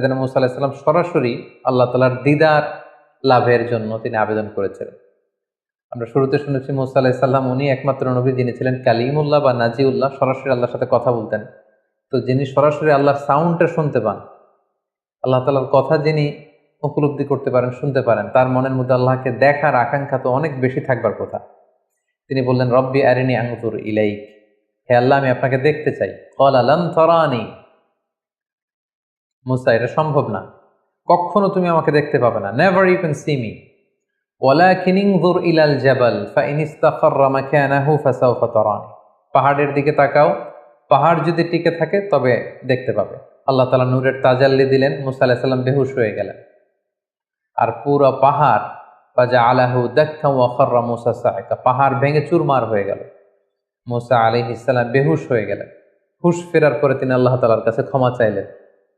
সেদিন মুসা আলাহিসাল্লাম সরাসরি আল্লাহ তালার দিদার লাভের জন্য তিনি আবেদন করেছিলেন। আমরা শুরুতে শুনেছি মুসা আলাহিসাল্লাম উনি একমাত্র নবী, যিনি ছিলেন কালিমুল্লাহ বা নাজিউল্লাহ, সরাসরি আল্লাহর সাথে কথা বলতেন। তো যিনি সরাসরি আল্লাহর সাউন্ডটা শুনতে পান, আল্লাহ তালার কথা যিনি উপলব্ধি করতে পারেন, শুনতে পারেন, তার মনের মধ্যে আল্লাহকে দেখার আকাঙ্ক্ষা তো অনেক বেশি থাকবার কথা। তিনি বললেন, রব্বি আরিনি আঙ্গুর ইলাইক। হে আল্লাহ, আমি আপনাকে দেখতে চাই। কল আলাম থরানি মুসা, এটা সম্ভব না। কখনো তুমি আমাকে দেখতে পাবে না। Never you can see me ওয়ালাকিন ইনজুর ইলাল জাবাল, ফাইন ইস্তাকাররা মাকানাহু ফাসাউফা তারানি। পাহাড়ের দিকে তাকাও। পাহাড় যদি টিকে থাকে, তবে দেখতে পাবে। আল্লাহ তালা নূরের তাজাল্লি দিলেন, মুসা আলাইহিস সালাম বেহুশ হয়ে গেলেন। আর পুরো পাহাড় বাজা আলাহু দাক্কা ওয়া খাররা মুসা সাইকা, পাহাড় ভেঙে চুরমার হয়ে গেল। মুসা আলাইহিস সালাম বেহুশ হয়ে গেলেন। হুশ ফেরার পরে তিনি আল্লাহ তালার কাছে ক্ষমা চাইলেন।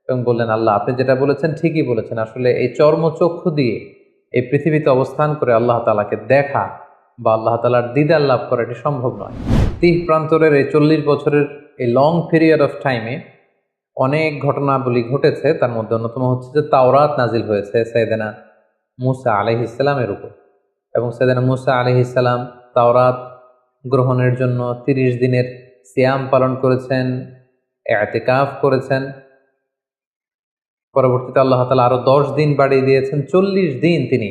এবং বললেন, আল্লাহ, আপনি যেটা বলেছেন ঠিকই বলেছেন। আসলে এই চর্মচক্ষু দিয়ে এই পৃথিবীতে অবস্থান করে আল্লাহ তালাকে দেখা বা আল্লাহ তালার দিদার লাভ করা এটি সম্ভব নয়। তিহ প্রান্তরের এই চল্লিশ বছরের এই লং পিরিয়ড অফ টাইমে অনেক ঘটনাবলী ঘটেছে। তার মধ্যে অন্যতম হচ্ছে যে তাওরাত নাজিল হয়েছে সৈয়দেনা মুসা আলহিসাল্লামের উপর। এবং সৈয়দেনা মুসা আলহিসাল্লাম তাওরাত গ্রহণের জন্য তিরিশ দিনের সিয়াম পালন করেছেন, এতেকাফ করেছেন। পরবর্তীতে আল্লাহ তালা আরো দশ দিন বাড়িয়ে দিয়েছেন চল্লিশ দিন তিনি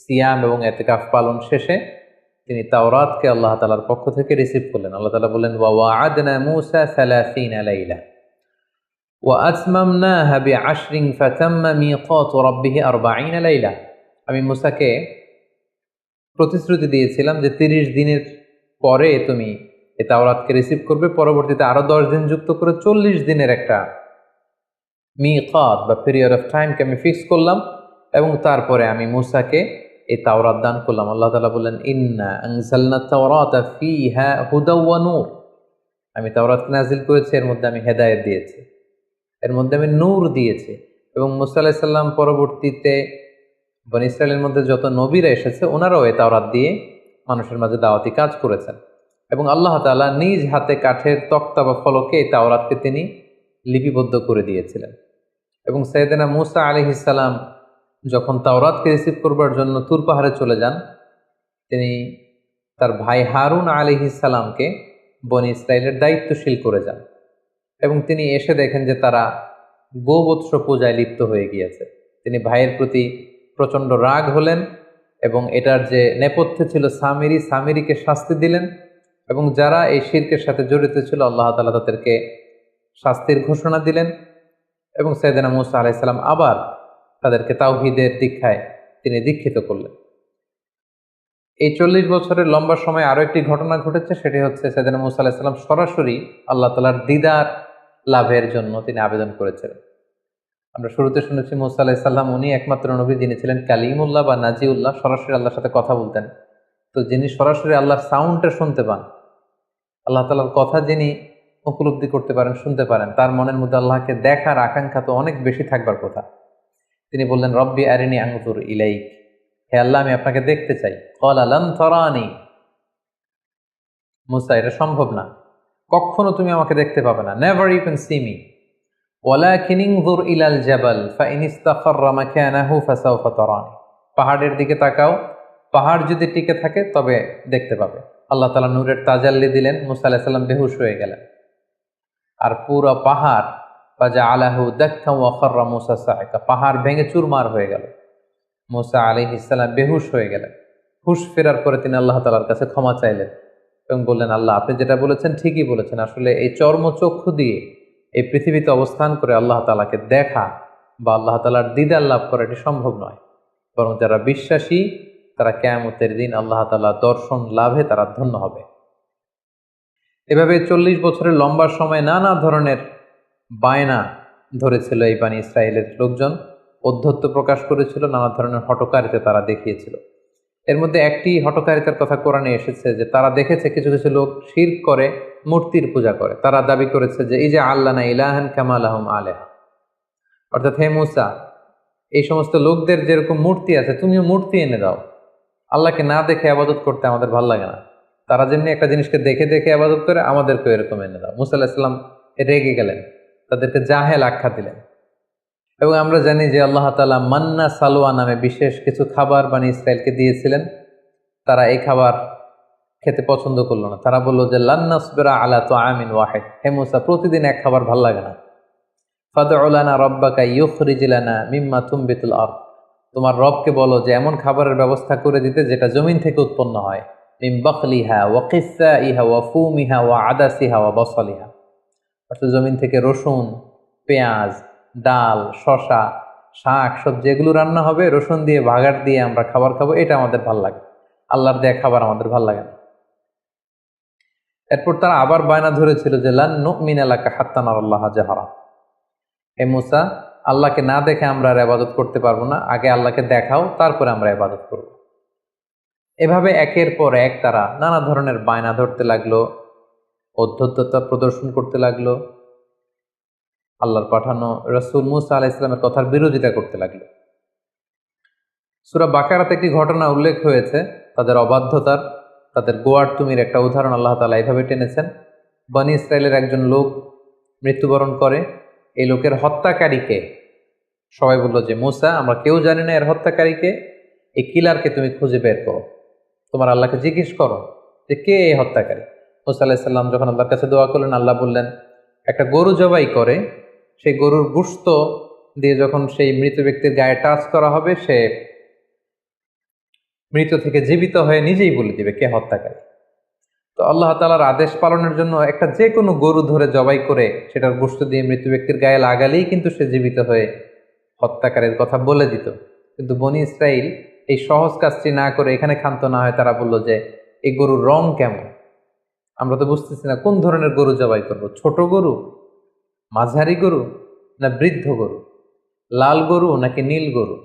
সিয়াম এবং এতেকাফ পালন শেষে তিনি তাওরাতকে আল্লাহ তালার পক্ষ থেকে রিসিভ করলেন আল্লাহ তালা বললেন ওয়া আদনা মুসা সালাসিন আলাইলা وأتممناها بعشر فتم ميقات ربه أربعين ليلة আমি মুসাকে প্রতিশ্রুতি দিয়েছিলাম যে তিরিশ দিনের পরে তুমি এই তাওরাতকে রিসিভ করবে পরবর্তীতে আরো দশ দিন যুক্ত করে চল্লিশ দিনের একটা মিকাত বা পিরিয়ড অফ টাইমকে আমি ফিক্স করলাম এবং তারপরে আমি মুসাকে এই তাওরাত দান করলাম। আল্লাহ তালা বললেন, ইন্না আনজালনা তাওরাতা ফিহা হুদা ওয়া নূর। আমি তাওরাতকে নাজিল করেছি, এর মধ্যে আমি হেদায়েত দিয়েছি। এর মধ্যে আমি নূর দিয়েছি এবং মুসা আলাইহিস সাল্লাম পরবর্তীতে বন ইসরায়েলের মধ্যে যত নবীরা এসেছে, ওনারাও এই তাওরাত দিয়ে মানুষের মাঝে দাওয়াতি কাজ করেছেন। এবং আল্লাহ তাআলা নিজ হাতে কাঠের তক্তা বা ফলকে এই তাওরাতকে তিনি লিপিবদ্ধ করে দিয়েছিলেন। এবং সৈয়দেনা মুসা আলিহিসাল্লাম যখন তাওরাতকে রিসিভ করবার জন্য তুর পাহাড়ে চলে যান, তিনি তার ভাই হারুন আলিহিসাল্লামকে বনি ইসরায়েলের দায়িত্বশীল করে যান এবং তিনি এসে দেখেন যে তারা গোবৎস পূজায় লিপ্ত হয়ে গিয়েছে। তিনি ভাইয়ের প্রতি প্রচণ্ড রাগ হলেন এবং এটার যে নেপথ্যে ছিল সামিরি, সামিরিকে শাস্তি দিলেন এবং যারা এই শির্কের সাথে জড়িত ছিল, আল্লাহ তালা তাদেরকে শাস্তির ঘোষণা দিলেন এবং সৈয়দনা মুসা আলাইসাল্লাম আবার তাদেরকে তাওহিদের দীক্ষায় তিনি দীক্ষিত করলেন। এই চল্লিশ বছরের লম্বা সময় আরও একটি ঘটনা ঘটেছে, সেটি হচ্ছে সৈয়দনা মুসা আলাইসাল্লাম সরাসরি আল্লাহ তালার দিদার লাভের জন্য তিনি আবেদন করেছিলেন। আমরা শুরুতে শুনেছি মুসা আলাইসাল্লাম উনি একমাত্র নবী, যিনি ছিলেন কালিমুল্লাহ বা নাজিউল্লাহ, সরাসরি আল্লাহর সাথে কথা বলতেন। তো যিনি সরাসরি আল্লাহর সাউন্ডটা শুনতে পান, আল্লাহ তালার কথা যিনি উপলব্ধি করতে পারেন, শুনতে পারেন। তার মনের মধ্যে আল্লাহকে দেখার আকাঙ্ক্ষা তো অনেক বেশি থাকবার কথা। তিনি বললেন, রব্বি আরিনি আঙ্গুর ইলাইক। হে আল্লাহ, আমি আপনাকে দেখতে চাই। কল আলাম থরানি মুসা, এটা সম্ভব না। কখনো তুমি আমাকে দেখতে পাবে না। Never you can see me ইলাল পাহাড়ের দিকে তাকাও। পাহাড় যদি টিকে থাকে, তবে দেখতে পাবে। আল্লাহ তাআলা নূরের তাজাল্লি দিলেন। মুসা আলাইহিস সালাম বেহুশ হয়ে গেলেন। আর পুরো পাহাড় বাজা আলাহু দাক্কা ওয়া খাররা মুসা সাইকা, পাহাড় ভেঙে চুরমার হয়ে গেল। মুসা আলাইহিস সালাম বেহুশ হয়ে গেলেন। হুশ ফেরার পরে তিনি আল্লাহ তালার কাছে ক্ষমা চাইলেন এবং বললেন, আল্লাহ, আপনি যেটা বলেছেন ঠিকই বলেছেন। আসলে এই চর্মচক্ষু দিয়ে এই পৃথিবীতে অবস্থান করে আল্লাহ তালাকে দেখা বা আল্লাহ তালার দিদার লাভ করা এটি সম্ভব নয়। বরং যারা বিশ্বাসী, তারা কেয়ামতের দিন আল্লাহ তালা দর্শন লাভে তারা ধন্য হবে। এভাবে চল্লিশ বছরের লম্বা সময় নানা ধরনের বায়না ধরেছিল এই বাণী ইসরায়েলের লোকজন। অধ্যত্ব প্রকাশ করেছিল, নানা ধরনের হটকারিতা তারা দেখিয়েছিল। এর মধ্যে একটি হটকারিতার কথা কোরআনে এসেছে যে তারা দেখেছে কিছু কিছু লোক শির করে, মূর্তির পূজা করে। তারা দাবি করেছে যে এই যে আল্লাহ না ইলাহান কামাল আহম আলেহা। অর্থাৎ হে মুসা, এই সমস্ত লোকদের যেরকম মূর্তি আছে, তুমিও মূর্তি এনে দাও। আল্লাহকে না দেখে আবাদত করতে আমাদের ভালো লাগে না। তারা যেমনি একটা জিনিসকে দেখে দেখে আবাদত করে, আমাদেরকেও এরকম এনে দাও। মুসা আল্লাহিসাল্লাম রেগে গেলেন, তাদেরকে জাহেল আখ্যা দিলেন। এবং আমরা জানি যে আল্লাহ তালা মান্না সালোয়া নামে বিশেষ কিছু খাবার বানি ইসরায়েলকে দিয়েছিলেন। তারা এই খাবার খেতে পছন্দ করল না। তারা বলল যে লান্নাসবেরা আলা তো আমিন ওয়াহেদ। হে মুসা, প্রতিদিন এক খাবার ভালো লাগে না। ফাদউলানা রব্বাকা ইউখরিজিলানা মিম্মা তুমবিতুল আরদ। তোমার রবকে বলো যে, এমন খাবারের ব্যবস্থা করে দিতে যেটা জমিন থেকে উৎপন্ন হয়। মিম বখলিহা ওয়া কিসা ইহা ওয়া ফুমিহা ওয়া আদাসিহা ওয়া বসলিহা অর্থাৎ জমিন থেকে রসুন, পেঁয়াজ, ডাল শশা শাক, সবজি, এগুলো রান্না হবে, রসুন দিয়ে, বাগার দিয়ে আমরা খাবার খাব, এটা আমাদের ভালো লাগে। আল্লাহর দেয়া খাবার আমাদের ভালো লাগে না। এরপর তারা আবার বায়না ধরেছিল যে, লান নুমিন এলাকা হাত্তানার আল্লাহ জাহারা। হে মুসা, আল্লাহকে না দেখে আমরা আর আবাদত করতে পারব না। আগে আল্লাহকে দেখাও, তারপরে আমরা আবাদত করব। এভাবে একের পর এক তারা নানা ধরনের বায়না ধরতে লাগল অধ্যত্ততা প্রদর্শন করতে লাগল। আল্লাহর পাঠানো রসুল মুসা আলাহ ইসলামের কথার বিরোধিতা করতে লাগল। সুরা বাকারাতে একটি ঘটনা উল্লেখ হয়েছে, তাদের অবাধ্যতার, তাদের গোয়ার তুমির একটা উদাহরণ আল্লাহ তালা এইভাবে টেনেছেন, বনি ইসরায়েলের একজন লোক মৃত্যুবরণ করে, এই লোকের হত্যাকারীকে সবাই বলল যে, মুসা, আমরা কেউ জানি না এর হত্যাকারীকে এই কিলারকে তুমি খুঁজে বের করো। তোমার আল্লাহকে জিজ্ঞেস করো যে কে এই হত্যাকারী? মুসা আলাহিসাল্লাম যখন আল্লাহর কাছে দোয়া করলেন, আল্লাহ বললেন, একটা গরু জবাই করে, সেই গরুর গুস্ত দিয়ে যখন সেই মৃত ব্যক্তির গায়ে টাচ করা হবে, সে মৃত থেকে জীবিত হয়ে নিজেই বলে দিবে কে হত্যাকারী? তো আল্লাহ তালার আদেশ পালনের জন্য একটা যে কোনো গরু ধরে জবাই করে সেটার গোস্ত দিয়ে মৃত ব্যক্তির গায়ে লাগালেই কিন্তু সে জীবিত হয়ে হত্যাকারীর কথা বলে দিত। কিন্তু বনি ইসরাইল এই সহজ কাজটি না করে এখানে ক্ষান্ত না হয় তারা বলল যে এই গরুর রং কেমন? আমরা তো বুঝতেছি না, কোন ধরনের গরু জবাই করব? ছোট গরু? মাঝারি গরু? না বৃদ্ধ গরু? লাল গরু নাকি নীল গরু?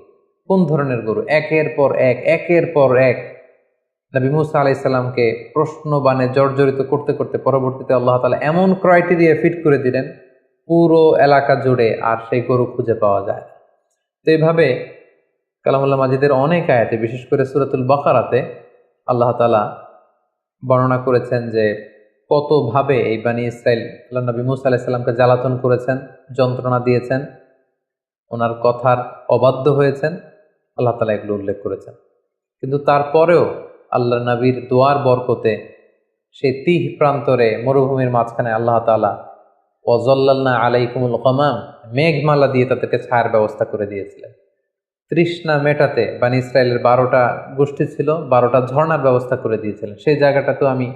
কোন ধরনের গরু? একের পর এক, একের পর এক। নবী মুসা আলাইসাল্লামকে প্রশ্ন বানে জর্জরিত করতে করতে পরবর্তীতে আল্লাহ তালা এমন ক্রাইটেরিয়া ফিট করে দিলেন, পুরো এলাকা জুড়ে আর সেই গরু খুঁজে পাওয়া যায় তো এইভাবে কালামুল্লাহ মাজিদের অনেক আয়াতে, বিশেষ করে সুরাতুল বখারাতে আল্লাহ তালা বর্ণনা করেছেন যে কতভাবে এই বানী ইসরায়েল আল্লাহ নবী মুসা আলাইসাল্লামকে জ্বালাতন করেছেন, যন্ত্রণা দিয়েছেন, ওনার কথার অবাধ্য হয়েছেন, আল্লাহ তালা এগুলো উল্লেখ করেছেন। কিন্তু তারপরেও আল্লাহ নবীর দোয়ার বরকতে সেই তিহ প্রান্তরে মরুভূমির মাঝখানে আল্লাহ তালা ওজল্লাল্না আলাইকুমুল কমাম মেঘমালা দিয়ে তাদেরকে ছায়ার ব্যবস্থা করে দিয়েছিলেন। তৃষ্ণা মেটাতে বানি ইসরায়েলের বারোটা গোষ্ঠী ছিল, বারোটা ঝর্ণার ব্যবস্থা করে দিয়েছিলেন। সেই জায়গাটাতেও আমি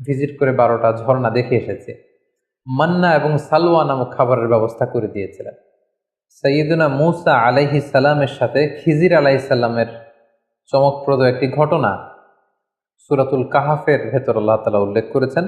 ভিজিট করে বারোটা ঝর্ণা দেখে এসেছি। মান্না এবং সালওয়া নামক খাবারের ব্যবস্থা করে দিয়েছিলেন। সৈয়দুনা মুসা আলাইহি সালামের সাথে খিজির আলাইহি সাল্লামের চমকপ্রদ একটি ঘটনা সুরাতুল কাহাফের ভেতর আল্লাহ তালা উল্লেখ করেছেন।